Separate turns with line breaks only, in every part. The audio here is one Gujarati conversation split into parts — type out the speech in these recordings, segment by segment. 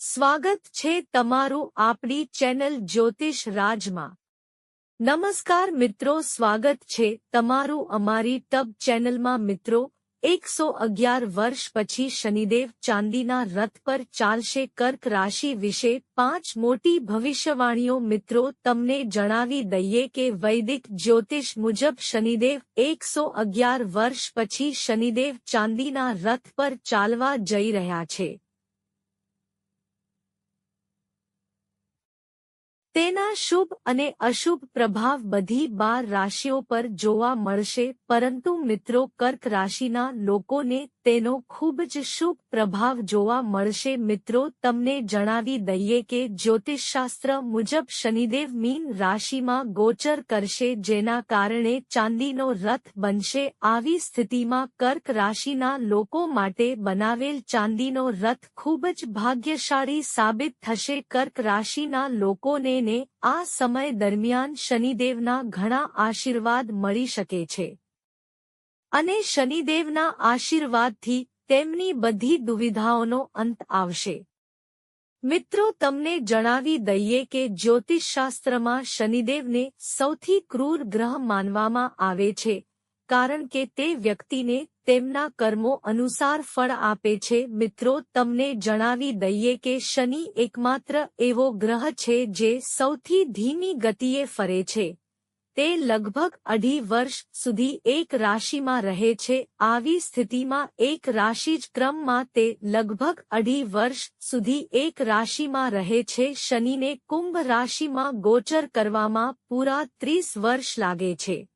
સ્વાગત છે તમારું આપણી ચેનલ જ્યોતિષ રાજમાં. નમસ્કાર મિત્રો, સ્વાગત છે તમારું અમારી ટબ ચેનલમાં મિત્રો, એકસો અગિયાર વર્ષ પછી શનિદેવ ચાંદીના રથ પર ચાલશે કર્ક રાશિ વિશે પાંચ મોટી ભવિષ્યવાણીઓ મિત્રો, તમને જણાવી દઈએ કે વૈદિક જ્યોતિષ મુજબ શનિદેવ એકસો અગિયાર વર્ષ પછી શનિદેવ ચાંદીના રથ પર ચાલવા જઈ રહ્યા છે. તેના શુભ અને અશુભ પ્રભાવ બધી બાર રાશિઓ પર જોવા મળશે, પરંતુ મિત્રો કર્ક રાશિના લોકોને તેનો ખૂબ જ શુભ પ્રભાવ જોવા મળશે. મિત્રો, તમને જણાવી દઈએ કે જ્યોતિષશાસ્ત્ર મુજબ શનિદેવ મીન રાશિમાં ગોચર કરશે, જેના કારણે ચાંદીનો રથ બનશે. આવી સ્થિતિમાં કર્ક રાશિના લોકો માટે બનાવેલ ચાંદીનો રથ ખૂબ જ ભાગ્યશાળી સાબિત થશે. કર્ક રાશિના લોકોને ને આ સમય દરમિયાન શનિદેવના ઘણા આશીર્વાદ મળી શકે છે. અને શનિદેવના આશીર્વાદથી તેમની બધી દુવિધાઓનો અંત આવશે. મિત્રો, તમને જણાવી દઈએ કે જ્યોતિષશાસ્ત્રમાં શનિદેવને સૌથી ક્રૂર ગ્રહ માનવામાં આવે છે, કારણ કે તે વ્યક્તિને તેમના કર્મો અનુસાર ફળ આપે છે. મિત્રો, તમને જણાવી દઈએ કે શનિ એકમાત્ર એવો ગ્રહ છે જે સૌથી ધીમી ગતિએ ફરે છે. તે લગભગ અઢી વર્ષ સુધી એક રાશિમાં રહે છે. આવી સ્થિતિમાં એક રાશિ જ ક્રમમાં તે લગભગ અઢી વર્ષ સુધી એક રાશિમાં રહે છે. શનિને કુંભ રાશિમાં ગોચર કરવામાં પૂરા ત્રીસ વર્ષ લાગે છે.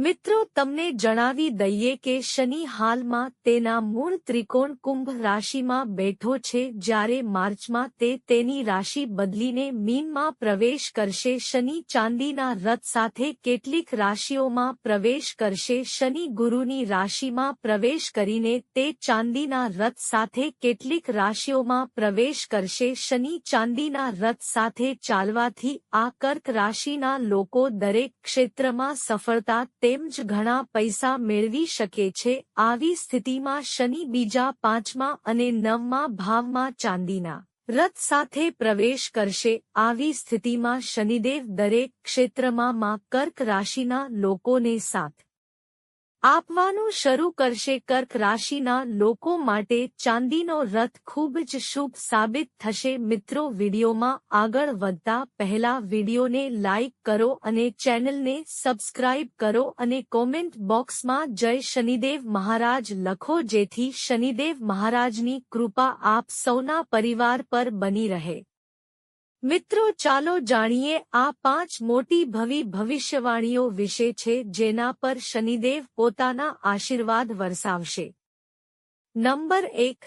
મિત્રો, તમને જણાવી દઈએ કે શનિ હાલમાં તેના મૂળ ત્રિકોણ કુંભ રાશિમાં બેઠો છે. જ્યારે માર્ચમાં તે તેની રાશિ બદલીને મીનમાં પ્રવેશ કરશે. શનિ ચાંદીના રથ સાથે કેટલીક રાશિઓમાં પ્રવેશ કરશે. શનિ ગુરુની રાશિમાં પ્રવેશ કરીને તે ચાંદીના રથ સાથે કેટલીક રાશિઓમાં પ્રવેશ કરશે. શનિ ચાંદીના રથ સાથે ચાલવાથી આ કર્ક રાશિના લોકો દરેક ક્ષેત્રમાં સફળતા, તે તેમજ ઘણા પૈસા મેળવી શકે છે, આવી સ્થિતિમાં શનિ બીજા પાંચમા અને નવમા ભાવમાં ચાંદીના રથ સાથે પ્રવેશ કરશે. આવી સ્થિતિમાં શનિદેવ દરેક ક્ષેત્રમાં કર્ક રાશિના લોકોને સાથ આપવાનું શરૂ કરશે કર્ક રાશિના લોકો માટે ચાંદીનો રથ ખૂબ જ શુભ સાબિત થશે. મિત્રો, વિડીયોમાં આગળ વધતા પહેલા વિડીયોને લાઇક કરો અને ચેનલને સબસ્ક્રાઇબ કરો અને કોમેન્ટ બોક્સમાં જય શનિદેવ મહારાજ લખો, જેથી શનિદેવ મહારાજની કૃપા આપ સૌના પરિવાર પર બની રહે. મિત્રો, ચાલો જાણીએ આ પાંચ મોટી ભવિ ભવિષ્યવાણીઓ વિશે છે, જેના પર શનિદેવ પોતાના આશીર્વાદ વરસાવશે. નંબર એક,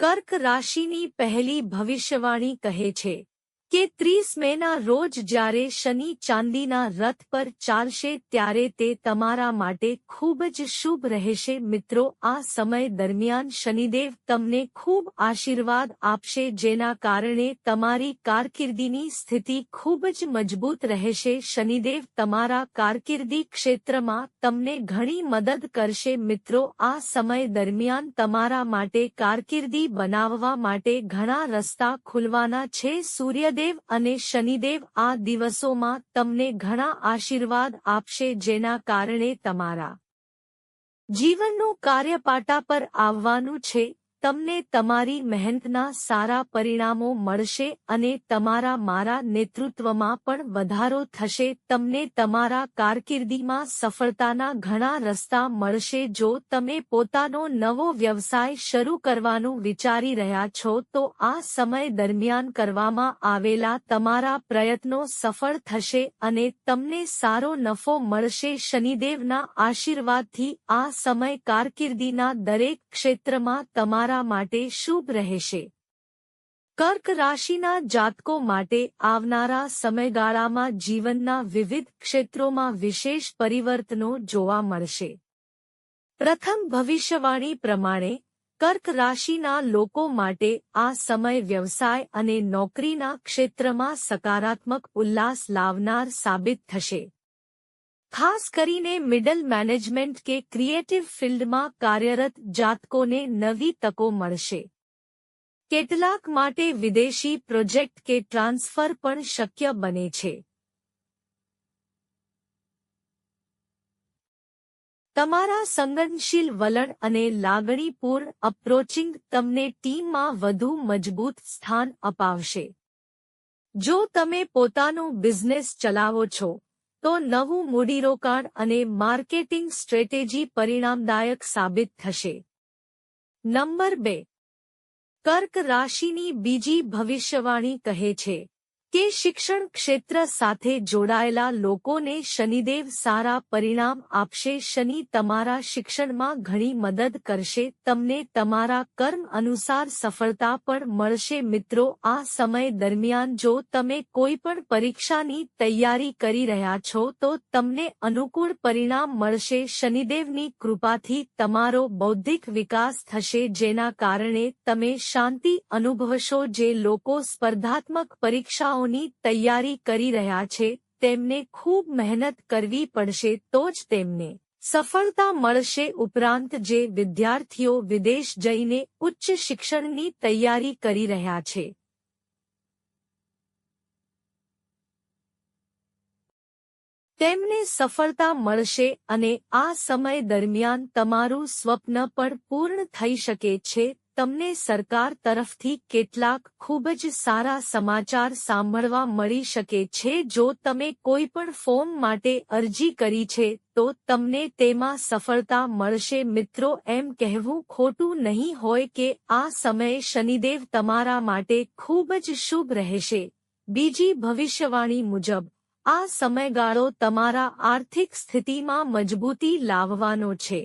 કર્ક રાશિની પહેલી ભવિષ્યવાણી કહે છે. કે ત્રીસ મેના રોજ જ્યારે શનિ ચાંદીના રથ પર ચાલશે ત્યારે તે તમારા માટે ખૂબ જ શુભ રહેશે. મિત્રો, આ સમય દરમિયાન શનિદેવ તમને ખૂબ આશીર્વાદ આપશે, જેના કારણે તમારી કારકિર્દીની સ્થિતિ ખૂબ જ મજબૂત રહેશે. શનિદેવ તમારા કારકિર્દી ક્ષેત્રમાં તમને ઘણી મદદ કરશે. મિત્રો, આ સમય દરમિયાન તમારા માટે કારકિર્દી બનાવવા માટે ઘણા રસ્તા ખુલવાના છે. સૂર્યદેવ સૂર્યદેવ અને શનિદેવ આ દિવસોમાં તમને ઘણા આશીર્વાદ આપશે જેના કારણે તમારા જીવનનું કાર્યપાટા પર આવવાનું છે. તમને તમારી મહેનતના સારા પરિણામો મળશે અને તમારા મારા નેતૃત્વમાં પણ વધારો થશે. તમને તમારા કારકિર્દીમાં સફળતાના ઘણા રસ્તા મળશે. જો તમે પોતાનો નવો વ્યવસાય શરૂ કરવાનું વિચારી રહ્યા છો, તો આ સમય દરમિયાન કરવામાં આવેલા તમારા પ્રયત્નો સફળ થશે અને તમને સારો નફો મળશે. શનિદેવના આશીર્વાદથી આ સમય કારકિર્દીના દરેક ક્ષેત્રમાં તમારા તમારા માટે શુભ રહેશે. કર્ક રાશિના જાતકો માટે આવનારા સમયગાળામાં જીવનના વિવિધ ક્ષેત્રોમાં વિશેષ પરિવર્તનો જોવા મળશે. પ્રથમ ભવિષ્યવાણી પ્રમાણે, કર્ક રાશિના લોકો માટે આ સમય વ્યવસાય અને નોકરીના ક્ષેત્રમાં સકારાત્મક ઉલ્લાસ લાવનાર સાબિત થશે. ખાસ કરીને મિડલ મેનેજમેન્ટ કે ક્રિએટિવ ફિલ્ડમાં કાર્યરત જાતકોને નવી તકો મળશે. કેટલાક માટે વિદેશી પ્રોજેક્ટ કે ટ્રાન્સફર પણ શક્ય બને છે. તમારા સંગનશીલ વલણ અને લાગણીપૂર્ણ અપ્રોચિંગ તમને ટીમમાં વધુ મજબૂત સ્થાન અપાવશે. જો તમે પોતાનો બિઝનેસ ચલાવો છો તો નવું મૂડીરોકાણ અને માર્કેટિંગ સ્ટ્રેટેજી પરિણામદાયક સાબિત થશે. નંબર બે. કર્ક રાશિની બીજી ભવિષ્યવાણી કહે છે. કે શિક્ષણ ક્ષેત્ર સાથે જોડાયેલા લોકોને શનિદેવ સારા પરિણામ આપશે. શનિ તમારા શિક્ષણમાં ઘણી મદદ કરશે. તમને તમારા કર્મ અનુસાર સફળતા પણ મળશે. મિત્રો, આ સમય દરમિયાન જો તમે કોઈ પણ પરીક્ષાની તૈયારી કરી રહ્યા છો, તો તમને અનુકૂળ પરિણામ મળશે. શનિદેવની કૃપાથી તમારો બૌદ્ધિક વિકાસ થશે, જેના કારણે તમે શાંતિ અનુભવશો. જે લોકો સ્પર્ધાત્મક પરીક્ષાઓ પરીક્ષાઓની તૈયારી કરી રહ્યા છે, તેમને ખૂબ મહેનત કરવી પડશે તો જ તેમને સફળતા મળશે ઉપરાંત જે વિદ્યાર્થીઓ વિદેશ જઈને ઉચ્ચ શિક્ષણની તૈયારી કરી રહ્યા છે. તેમને સફળતા મળશે અને આ સમય દરમિયાન તમારું સ્વપ્ન પણ પૂર્ણ થઈ શકે છે તમને સરકાર તરફથી કેટલાક ખૂબ જ સારા સમાચાર સાંભળવા મળી શકે છે. જો તમે કોઈ પણ ફોર્મ માટે અરજી કરી છે, તો તમને તેમાં સફળતા મળશે. મિત્રો, એમ કહેવું ખોટું નહીં હોય કે આ સમયે શનિદેવ તમારા માટે ખૂબ જ શુભ રહેશે. બીજી ભવિષ્યવાણી મુજબ, આ સમયગાળો તમારા આર્થિક સ્થિતિમાં મજબૂતી લાવવાનો છે.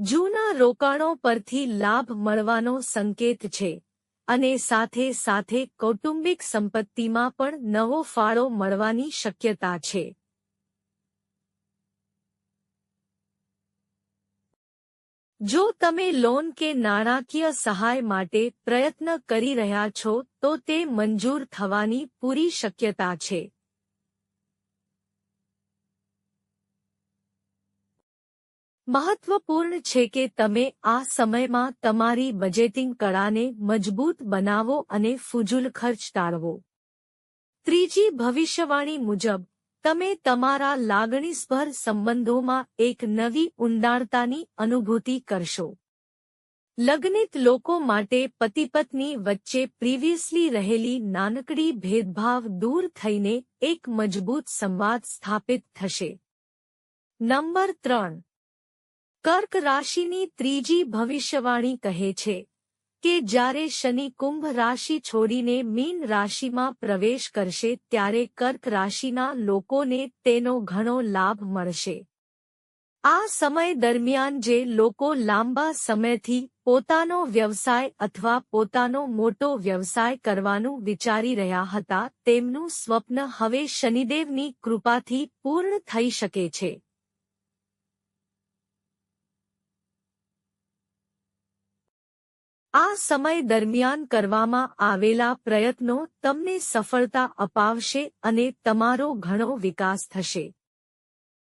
જૂના રોકાણો પરથી લાભ મળવાનો સંકેત છે અને સાથે સાથે કૌટુંબિક સંપત્તિમાં પણ નવો ફાળો મળવાની શક્યતા છે. જો તમે લોન કે નાણાકીય સહાય માટે પ્રયત્ન કરી રહ્યા છો, તો તે મંજૂર થવાની પૂરી શક્યતા છે. મહત્વપૂર્ણ છે કે તમે આ સમયમાં તમારી બજેટિંગ કળાને મજબૂત બનાવો અને ફુજુલ ખર્ચ ટાળવો. ત્રીજી ભવિષ્યવાણી મુજબ, તમે તમારા લાગણીસભર સંબંધોમાં એક નવી ઊંડાણતાની અનુભૂતિ કરશો. લગ્નિત લોકો માટે પતિપત્ની વચ્ચે પ્રીવિયસલી રહેલી નાનકડી ભેદભાવ દૂર થઈને એક મજબૂત સંવાદ સ્થાપિત થશે. નંબર ત્રણ કર્ક રાશિની ત્રીજી ભવિષ્યવાણી કહે છે કે જ્યારે શનિ કુંભ રાશિ છોડીને મીન રાશિમાં પ્રવેશ કરશે ત્યારે કર્ક રાશિના લોકોને તેનો ઘણો લાભ મળશે. આ સમય દરમિયાન જે લોકો લાંબા સમયથી પોતાનો વ્યવસાય અથવા પોતાનો મોટો વ્યવસાય કરવાનું વિચારી રહ્યા હતા તેમનું સ્વપ્ન હવે શનિદેવની કૃપાથી પૂર્ણ થઈ શકે છે. આ સમય દરમિયાન કરવામાં આવેલા પ્રયત્નો તમને સફળતા અપાવશે અને તમારો ઘણો વિકાસ થશે.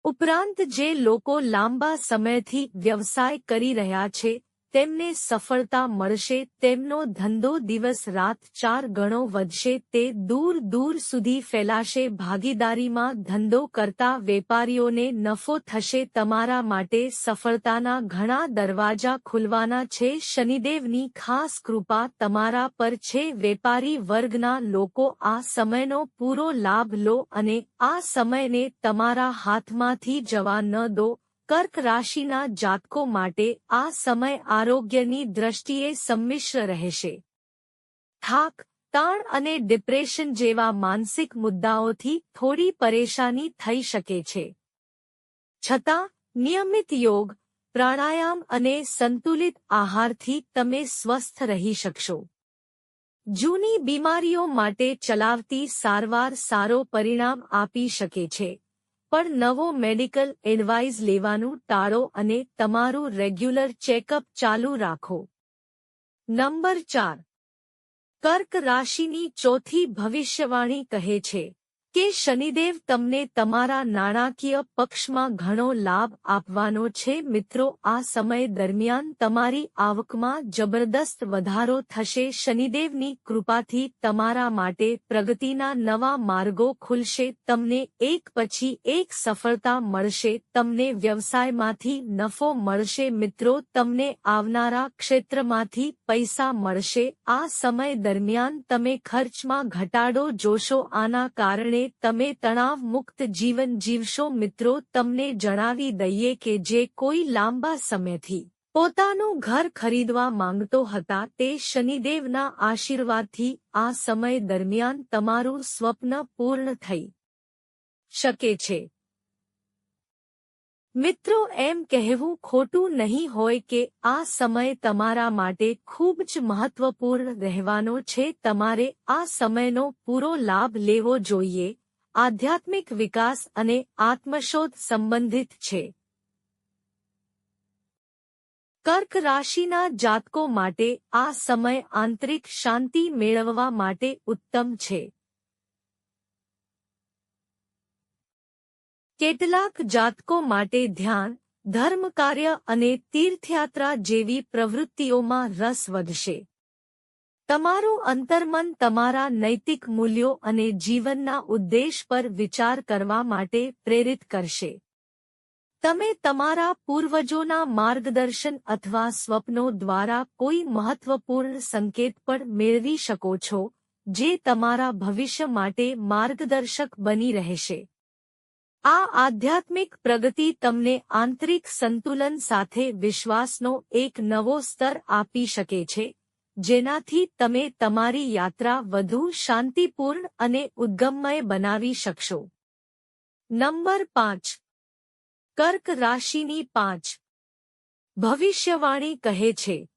ઉપરાંત જે લોકો લાંબા સમયથી વ્યવસાય કરી રહ્યા છે તેમને સફળતા મળશે, તેમનો ધંધો દિવસ રાત ચાર ગણો વધશે, તે દૂર દૂર સુધી ફેલાશે, ભાગીદારીમાં ધંધો કરતા વેપારીઓને નફો થશે, તમારા માટે સફળતાના ઘણા દરવાજા ખુલવાના છે, શનિદેવની ખાસ કૃપા તમારા પર છે, વેપારી વર્ગના લોકો આ સમયનો પૂરો લાભ લો અને આ સમયને તમારા હાથમાંથી જવા ન દો કર્ક રાશિના જાતકો માટે આ સમય આરોગ્યની દ્રષ્ટિએ સંમિશ્ર રહેશે. થાક, તાણ અને ડિપ્રેશન જેવા માનસિક મુદ્દાઓથી થોડી પરેશાની થઈ શકે છે. છતાં, નિયમિત યોગ, પ્રાણાયામ અને સંતુલિત આહારથી તમે સ્વસ્થ રહી શકશો. જૂની બીમારીઓ માટે ચલાવતી સારવાર સારો પરિણામ આપી શકે છે. પણ નવો મેડિકલ એડવાઇઝ લેવાનું ટાળો અને તમારું રેગ્યુલર ચેકઅપ ચાલુ રાખો. નંબર ચાર. કર્ક રાશિની ચોથી ભવિષ્યવાણી કહે છે. કે શનિદેવ તમને તમારા નાણાકીય પક્ષમાં ઘણો લાભ આપવાનો છે? મિત્રો, આ સમય દરમિયાન તમારી આવકમાં જબરદસ્ત વધારો થશે. શનિદેવની કૃપાથી તમારા માટે પ્રગતિના નવા માર્ગો ખુલશે. તમને એક પછી એક સફળતા મળશે. તમને વ્યવસાયમાંથી નફો મળશે. મિત્રો, તમને આવનારા ક્ષેત્રમાંથી પૈસા મળશે. આ સમય દરમિયાન તમે ખર્ચમાં ઘટાડો જોશો. આના કારણે તમે તણાવ મુક્ત જીવન જીવશો મિત્રો, તમને જણાવી દઈએ કે જે કોઈ લાંબા સમયથી પોતાનું ઘર ખરીદવા માંગતો હતા તે શનિદેવના આશીર્વાદથી આ સમય દરમિયાન તમારું સ્વપ્ન પૂર્ણ થઈ શકે છે. મિત્રો, એમ કહેવું ખોટું નહીં હોય કે આ સમય તમારા માટે ખૂબ જ મહત્વપૂર્ણ રહેવાનો છે. તમારે આ સમયનો પૂરો લાભ લેવો જોઈએ. આધ્યાત્મિક વિકાસ અને આત્મશોધ સંબંધિત છે. કર્ક રાશિના જાતકો માટે આ સમય આંતરિક શાંતિ મેળવવા માટે ઉત્તમ છે. કેટલાક જાતકો માટે ધ્યાન, ધર્મ કાર્ય અને તીર્થયાત્રા જેવી પ્રવૃત્તિઓમાં રસ વધશે. તમારું અંતર્મન તમારા નૈતિક મૂલ્યો અને જીવનના ઉદ્દેશ પર વિચાર કરવા માટે પ્રેરિત કરશે. તમે તમારા પૂર્વજોના માર્ગદર્શન અથવા સ્વપ્નો દ્વારા કોઈ મહત્વપૂર્ણ સંકેત પણ મેળવી શકો છો, જે તમારા ભવિષ્ય માટે માર્ગદર્શક બની રહેશે. આ આધ્યાત્મિક પ્રગતિ તમને આંતરિક સંતુલન સાથે વિશ્વાસનો એક નવો સ્તર આપી શકે છે, જેનાથી તમે તમારી યાત્રા વધુ શાંતિપૂર્ણ અને ઉદ્ગમમય બનાવી શકશો. નંબર પાંચ. કર્ક રાશિની પાંચ. ભવિષ્યવાણી કહે છે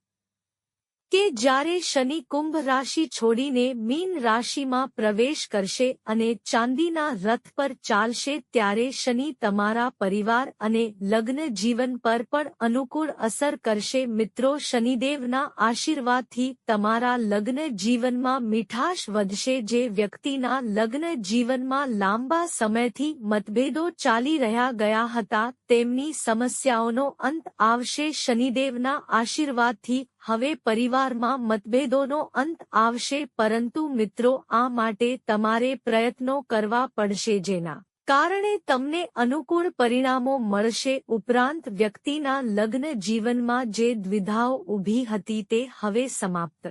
કે જ્યારે શનિ કુંભ રાશિ છોડીને મીન રાશિમાં પ્રવેશ કરશે અને ચાંદીના રથ પર ચાલશે ત્યારે શનિ તમારા પરિવાર અને લગ્ન જીવન પર પણ અનુકૂળ અસર કરશે. મિત્રો, શનિદેવના આશીર્વાદથી તમારા લગ્ન જીવનમાં મીઠાશ વધશે. જે વ્યક્તિના લગ્ન જીવનમાં લાંબા સમયથી મતભેદો ચાલી રહ્યા ગયા હતા, તેમની સમસ્યાઓનો અંત આવશે. શનિદેવના આશીર્વાદથી હવે પરિવારમાં મતભેદોનો અંત આવશે પરંતુ મિત્રો, આ માટે તમારે પ્રયત્નો કરવા પડશે જેના કારણે તમને અનુકૂળ પરિણામો મળશે. ઉપરાંત વ્યક્તિના લગ્ન જીવનમાં જે દ્વિધાઓ ઊભી હતી તે હવે સમાપ્ત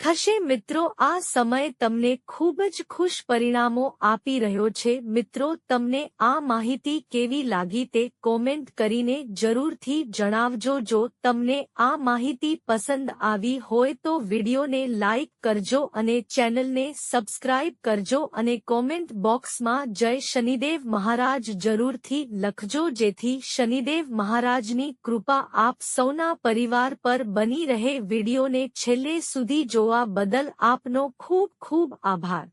થશે મિત્રો, આ સમય તમને ખૂબ જ ખુશ પરિણામો આપી રહ્યો છે. મિત્રો, તમને આ માહિતી કેવી લાગી તે કોમેન્ટ કરીને જરૂરથી જણાવજો. જો તમને આ માહિતી પસંદ આવી હોય તો વિડીયોને લાઇક કરજો અને ચેનલને સબસ્ક્રાઇબ કરજો અને કોમેન્ટ બોક્સમાં જય શનિદેવ મહારાજ જરૂરથી લખજો, જેથી શનિદેવ મહારાજની કૃપા આપ સૌના પરિવાર પર બની રહે. વિડીયોને છેલ્લે સુધી જોવા બદલ આપનો ખૂબ ખૂબ આભાર.